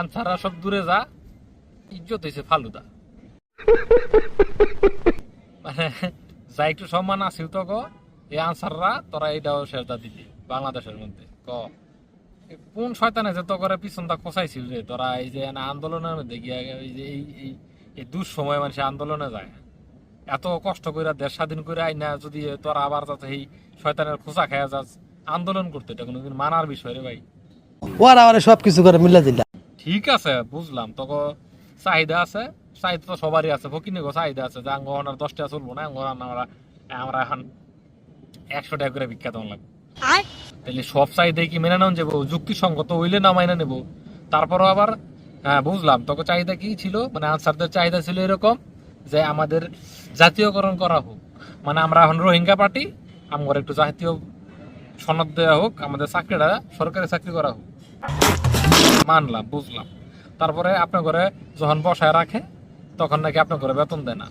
আনসাররা সব দূরে যা। ইজ্জত হয়েছে ফালুদা। মানে যা একটু সম্মান আছিল তো গো এই আনসাররা তোরা এইটাও সেটা দিলি বাংলাদেশের মধ্যে। ক। কোন শয়তানে যে তো করে পিছনটা কষাইছিল রে, তোরা এই যে না আন্দোলনের মধ্যে গিয়া এই যে এই এই এই দুঃসময় মানুষ আন্দোলনে যায়। এত কষ্ট করে দেশ স্বাধীন করে আইনা যদি তোরা আবার যাতে এই শয়তানের খোঁচা খায়া যাস, আন্দোলন করতে, এটা কোনোদিন মানার বিষয় রে ভাই। ওরা সব কিছু করে মিলা দিলা ঠিক আছে বুঝলাম। তোকে চাহিদা আছে চাহিদা তো সবারই আছে। ফকিনে গো চাহিদা আছে যে আঙ্গ দশটা চলবো না আঙ্গ আমরা আমরা এখন একশো টাকা করে বিখ্যাত লাগবে। তাহলে সব চাহিদাই কি মেনে নেওয়া যাব? যুক্তিসঙ্গত হইলে না মাইনে নেব? তারপরও আবার হ্যাঁ বুঝলাম। তোকে চাহিদা কি ছিল? মানে আনসারদের চাহিদা ছিল এরকম যে আমাদের জাতীয়করণ করা হোক। মানে আমরা এখন রোহিঙ্গা পার্টি আমার একটু জাতীয় সনদ দেওয়া হোক আমাদের চাকরিটা সরকারি চাকরি করা হোক। মানলাম, বুঝলাম। তারপরে আপনার ঘরে যখন বসায় রাখে, তখন নাকি আপনার ঘরে বেতন দেয় না।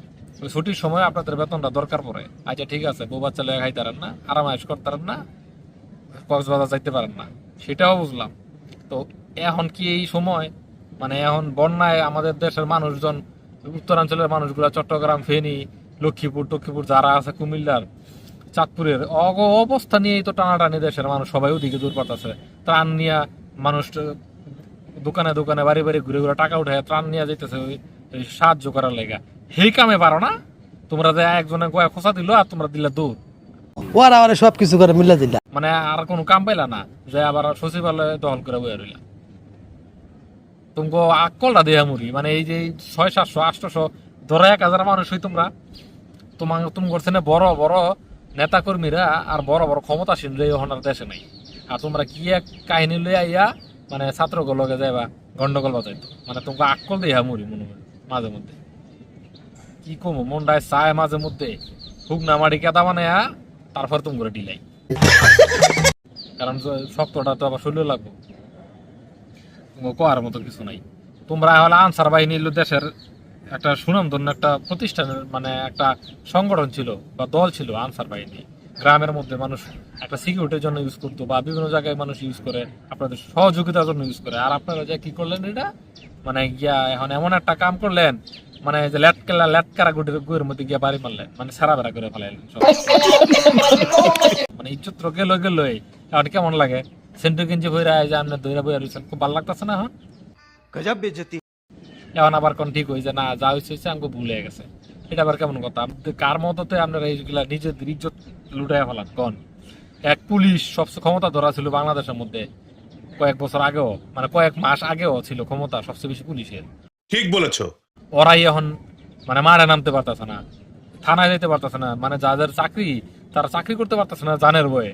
ছুটির সময় আপনাদের বেতনটা দরকার পড়ে। আচ্ছা ঠিক আছে, বউ বাচ্চা লেগে খাইতারেন না আরামাইশ করতারেন না, কক্সবাজার যাইতে পারেন না। সেটাও বুঝলাম। তো এখন কি এই সময় মানে এখন বন্যায় আমাদের দেশের মানুষজন, উত্তরাঞ্চলের মানুষগুলো, চট্টগ্রাম, ফেনী, লক্ষ্মীপুর, টক্ষ্মীপুর, যারা আছে, কুমিল্লার, চাঁদপুরের, অগ অবস্থা নিয়েই তো টানাটানি দেশের মানুষ, সবাই ওদিকে দূর পাঠাচ্ছে ত্রাণ নিয়ে মানুষ দোকানে দোকানে বাড়ি বাড়ি ঘুরে ঘুরে টাকা উঠে ত্রাণ নিয়ে যেতেছে ওই সাহায্য করার লেগা। সেই কামে পারো না? তোমরা যে একজনে কয়ে খোঁচা দিল আর তোমরা দিলে দূর ওরা ওরা সব কিছু করে মিলা দিলা। মানে আর কোনো কাম পাইলা না যে আবার সচিবালয়ে দখল করে বইয়া রইলা। তোমাকে আকলটা দেয়া মুড়ি মানে এই যে ছয় সাতশো আটশোশো ধরো এক হাজার মানুষই তোমরা তোমার তুমি করছে না বড় বড় নেতা কর্মীরা আর বড় বড় ক্ষমতাসীন রে হনার দেশে নাই। আর তোমরা কি এক কাহিনী লই আইয়া মানে ছাত্রগুলোকে যাইবা গন্ডগোল বাজাইতো মানে তোমাকে আকল দেয়া মুড়ি মনে হয় মাঝে মধ্যে। কি কমো মনটায় চায় মাঝে মধ্যে হুকনা মারি কেদা মানে তারপর তুমি করে ডিলাই কারণ শক্তটা তো আবার শরীরে লাগবো। কোয়ার মতো কিছু নাই। তোমরা হলে আনসার বাহিনী দেশের একটা সুনামধন্য একটা প্রতিষ্ঠানের মানে একটা সংগঠন ছিল বা দল ছিল আনসার বাহিনী। গ্রামের মধ্যে মানুষ একটা সিকিউরিটির জন্য ইউজ করতো বা বিভিন্ন জায়গায় মানুষ ইউজ করে আপনাদের সহযোগিতার জন্য ইউজ করে। আর আপনারা যে কি করলেন এটা? মানে গিয়া এখন এমন একটা কাম করলেন মানে যে ল্যাটকেলা ল্যাটকারা গুটির গুয়ের মধ্যে গিয়া বাড়ি মারলেন মানে সারা বেড়া করে ফেলাইলেন মানে ইজ্জত তো গেল গেলই এখন কেমন লাগে? সেন্টু গেঞ্জি ভইরা যে আপনি দইরা বইয়া রয়েছেন খুব ভালো লাগতেছে না এখন? গজব বেজতি এখন আবার কোন ঠিক হয়েছে না যা হয়েছে হয়েছে আমাকে ভুলে গেছে। এটা আবার কেমন কথা? কার মততে আপনারা এইগুলা নিজেদের ইজ্জত লুটাইয়া ফেলান কোন? এক পুলিশ সবচেয়ে ক্ষমতা ধরা ছিল বাংলাদেশের মধ্যে কয়েক বছর আগেও মানে কয়েক মাস আগেও ছিল ক্ষমতা সবচেয়ে বেশি পুলিশের। ঠিক বলেছ। ওরাই এখন মানে মারে নামতে পারতেছে না থানায় যেতে পারতেছে না মানে যাদের চাকরি তারা চাকরি করতে পারতেছে না জানের বয়ে।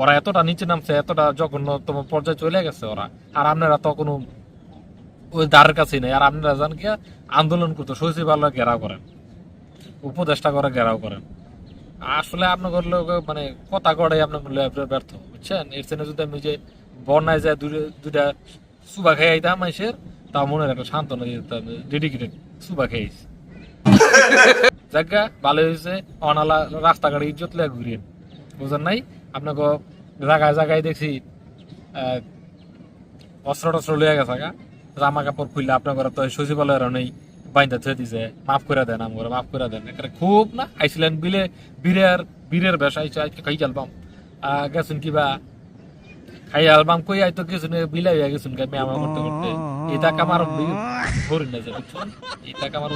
ওরা এতটা নিচে নামছে এতটা জঘন্যতম পর্যায়ে চলে গেছে ওরা। আর আপনারা তো কোনো ওই দ্বারের কাছেই নেই। আর আপনারা যান কি আন্দোলন করতে সচিবালয় ঘেরাও করেন। উপদেষ্টা করে, ঘেরাও করেন আসলে আপনার লোক মানে কথা কড়াই আপনার ব্যর্থ, বুঝছেন? এর জন্য যদি আমি যে বন্যায় যায় দুটো- সুবা খেয়ে আইতাম মাইসের, তাও মনের একটা সান্ত্বনা দিতাম ডেডিকেটেড সুবা খেয়েছি। জায়গা ভালো হয়েছে, অনালা রাস্তাঘাটে ইজ্জত লেগে ঘুরিয়ে বুঝেন নাই? আপনাকে জায়গায় জায়গায় দেখছি অস্ত্র টস্ত্র লইয়া গেছে জামা কাপড় খুললে আপনার ঘরে তো সচিবালয়ের নেই। বাইন্দা দিছে, মাফ করে দেন আমার মাফ করে দেন। খুব না, আইছিলেন বিলে, বীরের বীরের বেশ, আইছে আজকে খাই চালবাম গেছেন কিবা খাই আলবাম কই আইতো গেছুন বিলাই হয়ে গেছেন গে, মেয়া করতে করতে এটা কামার ভরি না যে, বুঝছেন? এটা কামার